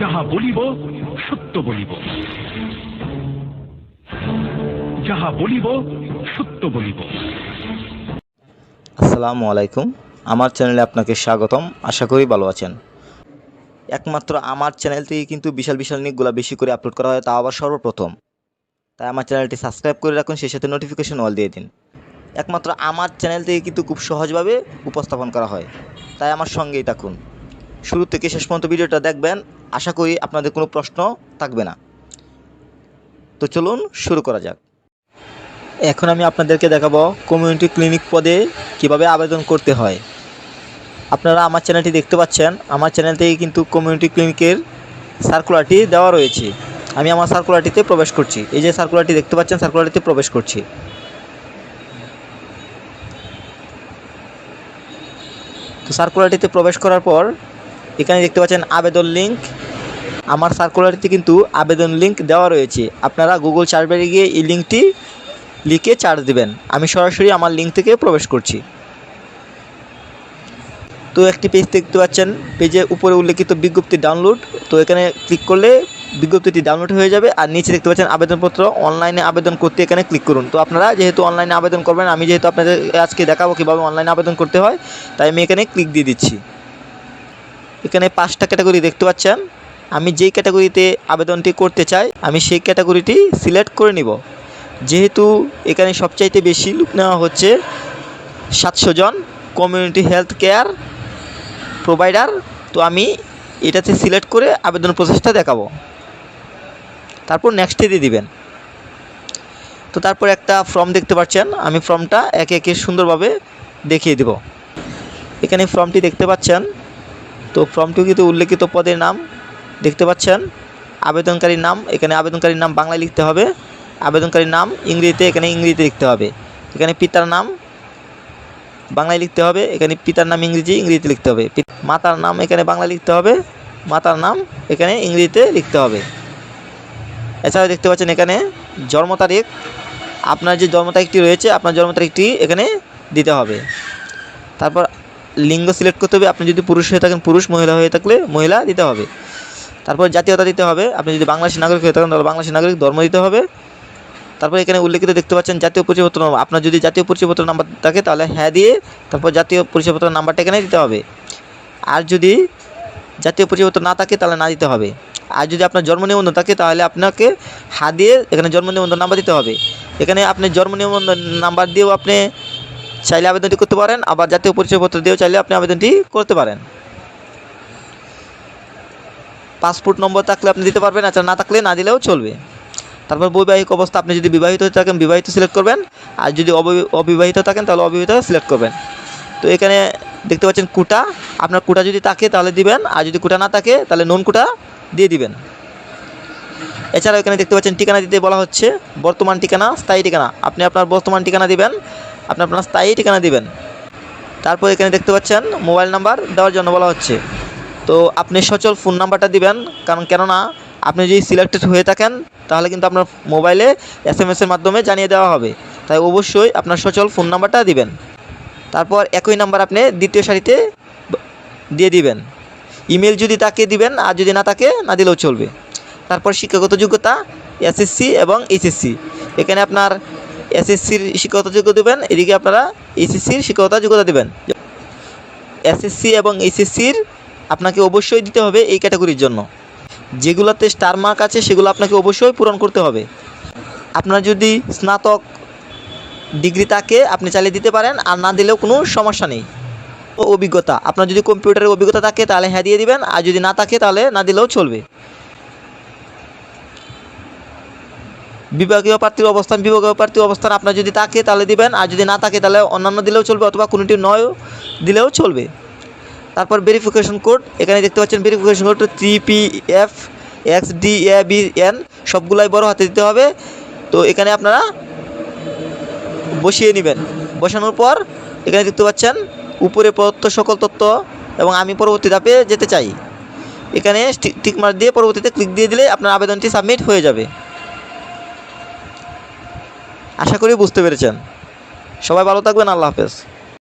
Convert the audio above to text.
যাহা বলিব, সত্য বলিব। যাহা বলিব, সত্য বলিব। আসসালামু আলাইকুম। আমার চ্যানেলে আপনাকে স্বাগতম। আশা করি ভালো আছেন। একমাত্র আমার চ্যানেল থেকে কিন্তু বিশাল বিশাল নিকগুলো বেশি করে আপলোড করা হয় তা আবার সর্বপ্রথম। তাই আমার চ্যানেলটি সাবস্ক্রাইব করে রাখুন, সেই সাথে নোটিফিকেশন অল দিয়ে দিন। একমাত্র আমার চ্যানেল থেকে কিন্তু খুব সহজভাবে উপস্থাপন করা হয়। তাই আমার সঙ্গেই থাকুন। শুরু থেকে শেষ পর্যন্ত ভিডিওটা দেখবেন আশা করি আপনাদের কোনো প্রশ্ন থাকবে না। তো চলুন শুরু করা যাক। এখন আমি আপনাদেরকে দেখাবো কমিউনিটি ক্লিনিক পদে কীভাবে আবেদন করতে হয়। আপনারা আমার চ্যানেলটি দেখতে পাচ্ছেন। আমার চ্যানেল থেকে কিন্তু কমিউনিটি ক্লিনিকের সার্কুলারটি দেওয়া রয়েছে। আমি আমার সার্কুলারটিতে প্রবেশ করছি। এই যে সার্কুলারটি দেখতে পাচ্ছেন সার্কুলারটিতে প্রবেশ করছি। তো সার্কুলারটিতে প্রবেশ করার পর এখানে দেখতে পাচ্ছেন আবেদন লিঙ্ক আমার সার্কুলারটিতে কিন্তু আবেদন লিঙ্ক দেওয়া রয়েছে। আপনারা গুগল সার্চ বারে গিয়ে এই লিঙ্কটি লিখে চার্জ দিবেন। আমি সরাসরি আমার লিঙ্ক থেকে প্রবেশ করছি। তো একটি পেজ দেখতে পাচ্ছেন। পেজে উপরে উল্লেখিত বিজ্ঞপ্তি ডাউনলোড তো এখানে ক্লিক করলে বিজ্ঞপ্তিটি ডাউনলোড হয়ে যাবে। আর নিচে দেখতে পাচ্ছেন আবেদনপত্র। অনলাইনে আবেদন করতে এখানে ক্লিক করুন। তো আপনারা যেহেতু অনলাইনে আবেদন করবেন, আমি যেহেতু আপনাদের আজকে দেখাবো কীভাবে অনলাইনে আবেদন করতে হয়, তাই আমি এখানে ক্লিক দিয়ে দিচ্ছি। এখানে পাঁচটা ক্যাটাগরি দেখতে পাচ্ছেন। আমি যেই ক্যাটাগরিতে আবেদনটি করতে চাই, আমি সেই ক্যাটাগরিটি সিলেক্ট করে নিব। যেহেতু এখানে সবচাইতে বেশি লোক নেওয়া হচ্ছে সাতশো জন কমিউনিটি হেলথ কেয়ার প্রোভাইডার তো আমি এটাতে সিলেক্ট করে আবেদন প্রসেসটা দেখাবো। তারপর নেক্সটে দিয়ে দিবেন। তো তারপর একটা ফর্ম দেখতে পাচ্ছেন, আমি ফর্মটা একে একে সুন্দরভাবে দেখিয়ে দেব। এখানে ফর্মটি দেখতে পাচ্ছেন, তো ফর্মটি কিন্তু উল্লেখিত পদের নাম দেখতে পাচ্ছেন। আবেদনকারীর নাম, এখানে আবেদনকারীর নাম বাংলায় লিখতে হবে। আবেদনকারীর নাম ইংরেজিতে, এখানে ইংরেজিতে লিখতে হবে। এখানে পিতার নাম বাংলায় লিখতে হবে। এখানে পিতার নাম ইংরেজি, ইংরেজিতে লিখতে হবে। মাতার নাম এখানে বাংলা লিখতে হবে। মাতার নাম এখানে ইংরেজিতে লিখতে হবে। এছাড়াও দেখতে পাচ্ছেন এখানে জন্ম তারিখ। আপনার যে জন্ম তারিখটি রয়েছে, আপনার জন্ম তারিখটি এখানে দিতে হবে। তারপর লিঙ্গ সিলেক্ট করতে হবে। আপনি যদি পুরুষ হয়ে থাকেন, পুরুষ, মহিলা হয়ে থাকলে মহিলা দিতে হবে। তারপর জাতীয়তা দিতে হবে। আপনি যদি বাংলাদেশি নাগরিক হয়ে থাকেন, তাহলে বাংলাদেশি নাগরিক ধর্ম দিতে হবে। তারপর এখানে উল্লেখিত দেখতে পাচ্ছেন জাতীয় পরিচয়পত্র আপনার যদি জাতীয় পরিচয়পত্র নাম্বার থাকে, তাহলে হ্যাঁ দিয়ে তারপর জাতীয় পরিচয়পত্র নাম্বারটা এখানে দিতে হবে। আর যদি জাতীয় পরিচয়পত্র না থাকে, তাহলে না দিতে হবে। আর যদি আপনার জন্ম নিবন্ধন থাকে, তাহলে আপনাকে হা দিয়ে এখানে জন্ম নিবন্ধন নাম্বার দিতে হবে। এখানে আপনি জন্ম নিবন্ধন নাম্বার দিয়েও আপনি চাইলে আবেদনটি করতে পারেন, আবার জাতীয় পরিচয়পত্র দিয়েও চাইলে আপনি আবেদনটি করতে পারেন। পাসপোর্ট নম্বর থাকলে আপনি দিতে পারবেন আচ্ছা না থাকলে না দিলেও চলবে। তারপর বৈবাহিক অবস্থা, আপনি যদি বিবাহিত হয়ে থাকেন, বিবাহিত সিলেক্ট করবেন, আর যদি অবি- অবিবাহিত থাকেন, তাহলে অবিবাহিত সিলেক্ট করবেন। তো এখানে দেখতে পাচ্ছেন কুটা, আপনার কুটা যদি থাকে, তাহলে দিবেন, আর যদি কুটা না থাকে, তাহলে নন কুটা দিয়ে দিবেন। এছাড়াও এখানে দেখতে পাচ্ছেন ঠিকানা দিতে বলা হচ্ছে, বর্তমান ঠিকানা, স্থায়ী ঠিকানা। আপনি আপনার বর্তমান ঠিকানা দিবেন, আপনি আপনার স্থায়ী ঠিকানা দিবেন। তারপর এখানে দেখতে পাচ্ছেন মোবাইল নাম্বার দেওয়ার জন্য বলা হচ্ছে। তো আপনি সচল ফোন নাম্বারটা দিবেন, কারণ কেননা আপনি যদি সিলেক্টেড হয়ে থাকেন, তাহলে কিন্তু আপনার মোবাইলে এস এম এসের মাধ্যমে জানিয়ে দেওয়া হবে। তাই অবশ্যই আপনার সচল ফোন নাম্বারটা দিবেন। তারপর একই নাম্বার আপনি দ্বিতীয় সারিতে দিয়ে দিবেন। ইমেল যদি তাকে দিবেন, আর যদি না তাকে না দিলেও চলবে। তারপর শিক্ষাগত যোগ্যতা এসএসসি এবং এইচএসসি এখানে আপনার এসএসসির শিক্ষাগত যোগ্যতা দেবেন, এদিকে আপনারা এইচএসসির শিক্ষাগত যোগ্যতা দেবেন। এসএসসি এবং এইচএসসির আপনাকে অবশ্যই দিতে হবে এই ক্যাটাগরির জন্য। যেগুলোতে স্টার মার্ক আছে, সেগুলো আপনাকে অবশ্যই পূরণ করতে হবে। আপনার যদি স্নাতক ডিগ্রি থাকে, আপনি চাইলে দিতে পারেন, আর না দিলেও কোনো সমস্যা নেই। অভিজ্ঞতা, আপনার যদি কম্পিউটারের অভিজ্ঞতা থাকে, তাহলে হ্যাঁ দিয়ে দিবেন, আর যদি না থাকে, তাহলে না দিলেও চলবে। বিভাগীয় প্রার্থীর অবস্থান, বিভাগীয় প্রার্থীর অবস্থান আপনার যদি থাকে, তাহলে দিবেন, আর যদি না থাকে, তাহলে অন্যান্য দিলেও চলবে, অথবা কোনোটি নয় দিলেও চলবে। তারপর ভেরিফিকেশন কোড এখানে দেখতে পাচ্ছেন verification code three P F X D A B N সবগুলাই বড় হাতে দিতে হবে। তো এখানে আপনারা বসিয়ে নেবেন। বসানোর পর এখানে দেখতে পাচ্ছেন উপরে প্রদত্ত সকল তথ্য এবং আমি পরবর্তী ধাপে যেতে চাই। এখানে টিক মার্ক দিয়ে পরবর্তীতে ক্লিক দিয়ে দিলে আপনার আবেদনটি সাবমিট হয়ে যাবে। আশা করি বুঝতে পেরেছেন। সবাই ভালো থাকবেন, আল্লাহ হাফেজ।